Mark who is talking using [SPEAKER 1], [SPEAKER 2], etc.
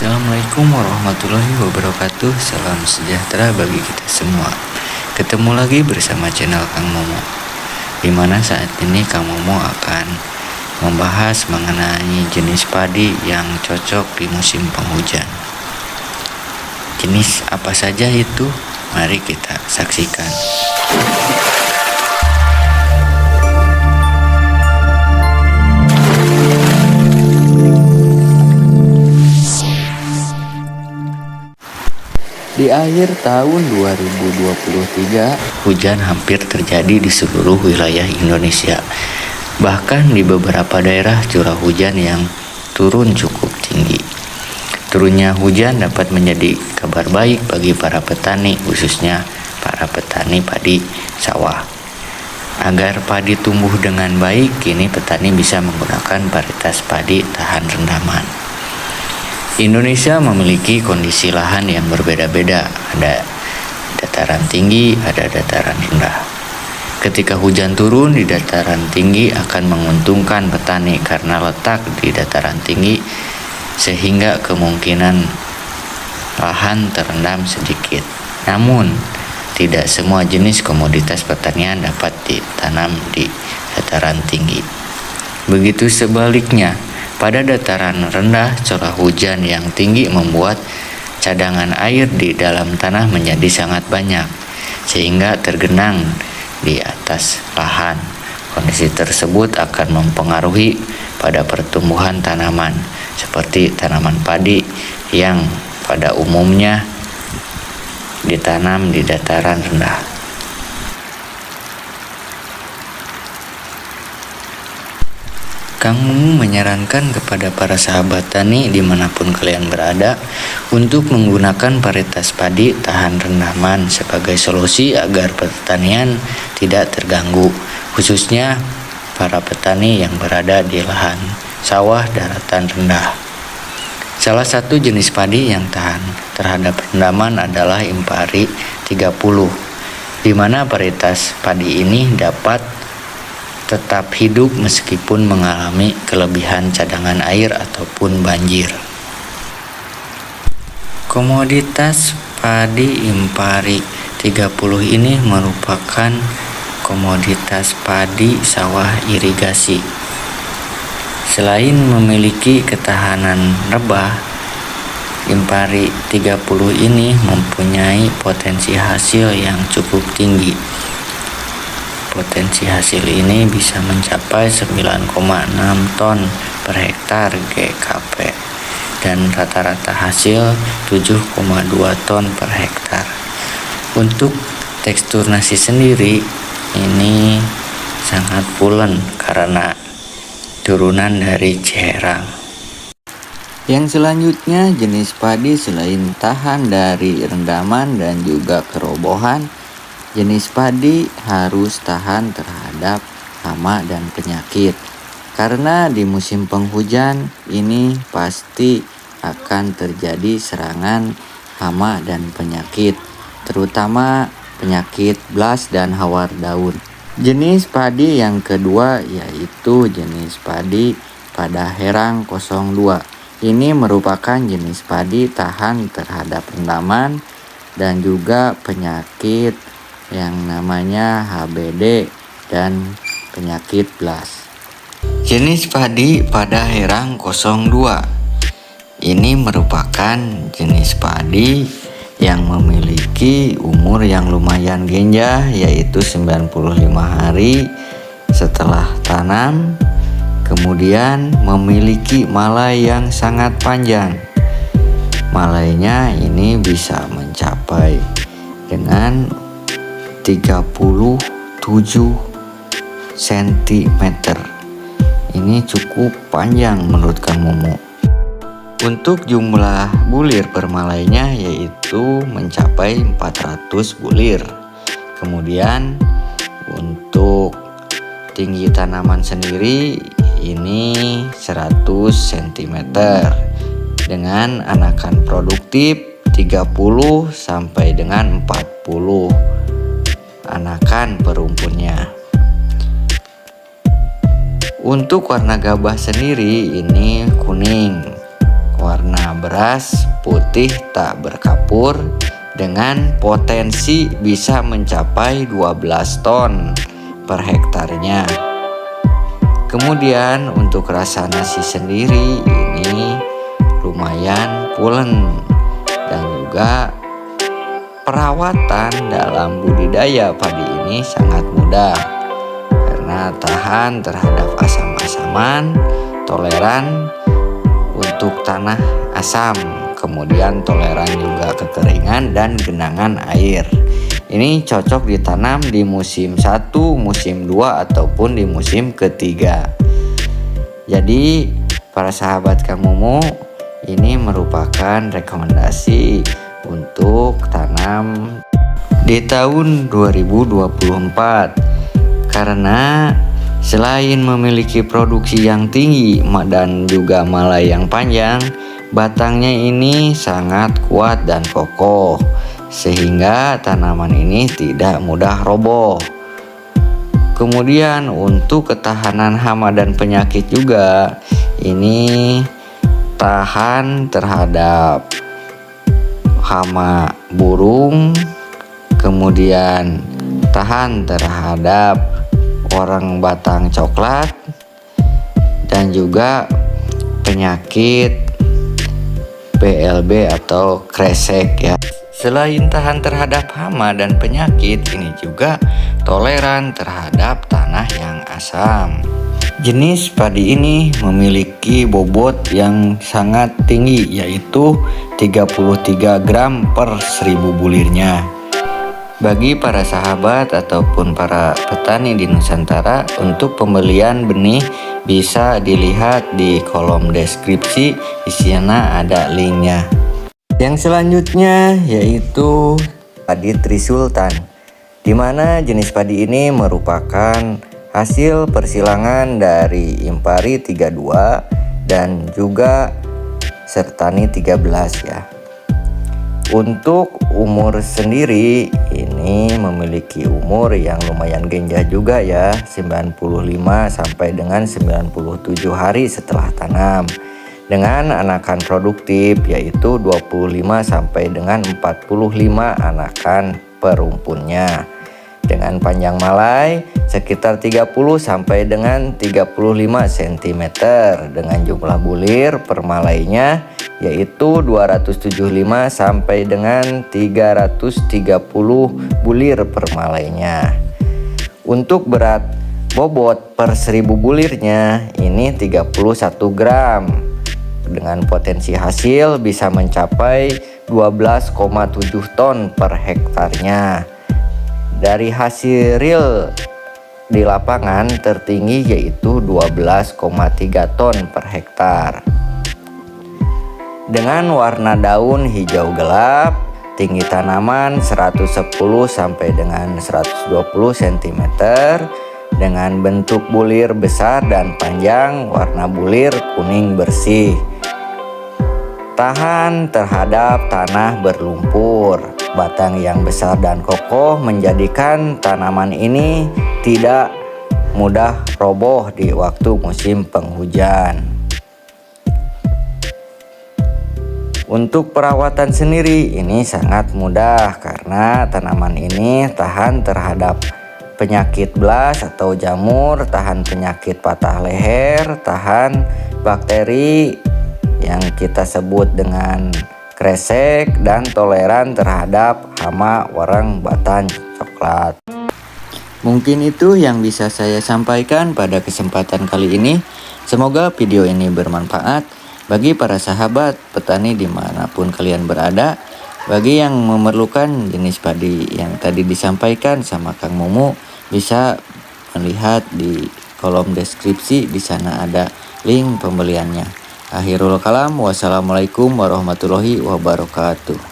[SPEAKER 1] Assalamualaikum warahmatullahi wabarakatuh. Salam sejahtera bagi kita semua. Ketemu lagi bersama channel Kang Momo. Di mana saat ini Kang Momo akan membahas mengenai jenis padi yang cocok di musim penghujan. Jenis apa saja itu? Mari kita saksikan Di akhir tahun 2023, hujan hampir terjadi di seluruh wilayah Indonesia. Bahkan di beberapa daerah curah hujan yang turun cukup tinggi. Turunnya hujan dapat menjadi kabar baik bagi para petani, khususnya para petani padi sawah. Agar padi tumbuh dengan baik, kini petani bisa menggunakan varietas padi tahan rendaman. Indonesia memiliki kondisi lahan yang berbeda-beda. Ada dataran tinggi, ada dataran rendah. Ketika hujan turun di dataran tinggi akan menguntungkan petani karena letak di dataran tinggi sehingga kemungkinan lahan terendam sedikit. Namun, tidak semua jenis komoditas pertanian dapat ditanam di dataran tinggi. Begitu sebaliknya, pada dataran rendah, curah hujan yang tinggi membuat cadangan air di dalam tanah menjadi sangat banyak, sehingga tergenang di atas lahan. Kondisi tersebut akan mempengaruhi pada pertumbuhan tanaman, seperti tanaman padi yang pada umumnya ditanam di dataran rendah. Kang Mumu menyarankan kepada para sahabat tani di mana pun kalian berada untuk menggunakan varietas padi tahan rendaman sebagai solusi agar pertanian tidak terganggu, khususnya para petani yang berada di lahan sawah daratan rendah. Salah satu jenis padi yang tahan terhadap rendaman adalah Impari 30, di mana varietas padi ini dapat tetap hidup meskipun mengalami kelebihan cadangan air ataupun banjir. Komoditas padi impari 30 ini merupakan komoditas padi sawah irigasi. Selain memiliki ketahanan rebah, impari 30 ini mempunyai potensi hasil yang cukup tinggi Potensi hasil ini bisa mencapai 9,6 ton per hektar GKP dan rata-rata hasil 7,2 ton per hektar. Untuk tekstur nasi sendiri ini sangat pulen karena turunan dari cerang. Yang selanjutnya jenis padi selain tahan dari rendaman dan juga kerobohan Jenis padi harus tahan terhadap hama dan penyakit. Karena di musim penghujan ini pasti akan terjadi serangan hama dan penyakit, terutama penyakit blas dan hawar daun. Jenis padi yang kedua yaitu jenis padi pada herang 02. Ini merupakan jenis padi tahan terhadap rendaman dan juga penyakit yang namanya HBD dan penyakit blas. Jenis padi pada herang 02 ini merupakan jenis padi yang memiliki umur yang lumayan genjah yaitu 95 hari setelah tanam kemudian memiliki malai yang sangat panjang malainya ini bisa mencapai dengan 37 cm ini cukup panjang menurut Kang Momo. Untuk jumlah bulir permalainya yaitu mencapai 400 bulir. Kemudian untuk tinggi tanaman sendiri ini 100 cm dengan anakan produktif 30 sampai dengan 40 anakan perumpunnya. Untuk warna gabah sendiri ini kuning. Warna beras putih tak berkapur dengan potensi bisa mencapai 12 ton per hektarnya. Kemudian untuk rasa nasi sendiri ini lumayan pulen dan juga perawatan dalam budidaya padi ini sangat mudah karena tahan terhadap asam-asaman, toleran untuk tanah asam, kemudian toleran juga kekeringan dan genangan air. Ini cocok ditanam di musim 1, musim 2 ataupun di musim ketiga. Jadi para sahabat Kamumu ini merupakan rekomendasi untuk tanam di tahun 2024 karena selain memiliki produksi yang tinggi dan juga malai yang panjang, batangnya ini sangat kuat dan kokoh sehingga tanaman ini tidak mudah roboh. Kemudian untuk ketahanan hama dan penyakit juga ini tahan terhadap hama burung, kemudian tahan terhadap orang batang coklat dan juga penyakit PLB atau kresek ya. Selain tahan terhadap hama dan penyakit, ini juga toleran terhadap tanah yang asam. Jenis padi ini memiliki bobot yang sangat tinggi yaitu 33 gram per 1000 bulirnya. Bagi para sahabat ataupun para petani di Nusantara untuk pembelian benih bisa dilihat di kolom deskripsi di sana ada linknya. Yang selanjutnya yaitu padi Trisultan, di mana jenis padi ini merupakan hasil persilangan dari Impari 32 dan juga Sertani 13 ya. Untuk umur sendiri ini memiliki umur yang lumayan genjah juga ya, 95 sampai dengan 97 hari setelah tanam. Dengan anakan produktif yaitu 25 sampai dengan 45 anakan perumpunnya dengan panjang malai sekitar 30 sampai dengan 35 cm dengan jumlah bulir per malainya yaitu 275 sampai dengan 330 bulir per malainya. Untuk berat bobot per 1000 bulirnya ini 31 gram. Dengan potensi hasil bisa mencapai 12,7 ton per hektarnya. Dari hasil real di lapangan tertinggi yaitu 12,3 ton per hektar. Dengan warna daun hijau gelap, tinggi tanaman 110 sampai dengan 120 cm dengan bentuk bulir besar dan panjang, warna bulir kuning bersih tahan terhadap tanah berlumpur. Batang yang besar dan kokoh menjadikan tanaman ini tidak mudah roboh di waktu musim penghujan. Untuk perawatan sendiri ini sangat mudah karena tanaman ini tahan terhadap penyakit blas atau jamur, tahan penyakit patah leher, tahan bakteri yang kita sebut dengan kresek dan toleran terhadap hama warang batang coklat. Mungkin itu yang bisa saya sampaikan pada kesempatan kali ini. Semoga video ini bermanfaat bagi para sahabat petani di mana pun kalian berada. Bagi yang memerlukan jenis padi yang tadi disampaikan sama Kang Momo bisa melihat di kolom deskripsi di sana ada link pembeliannya. Akhirul kalam, wassalamualaikum warahmatullahi wabarakatuh.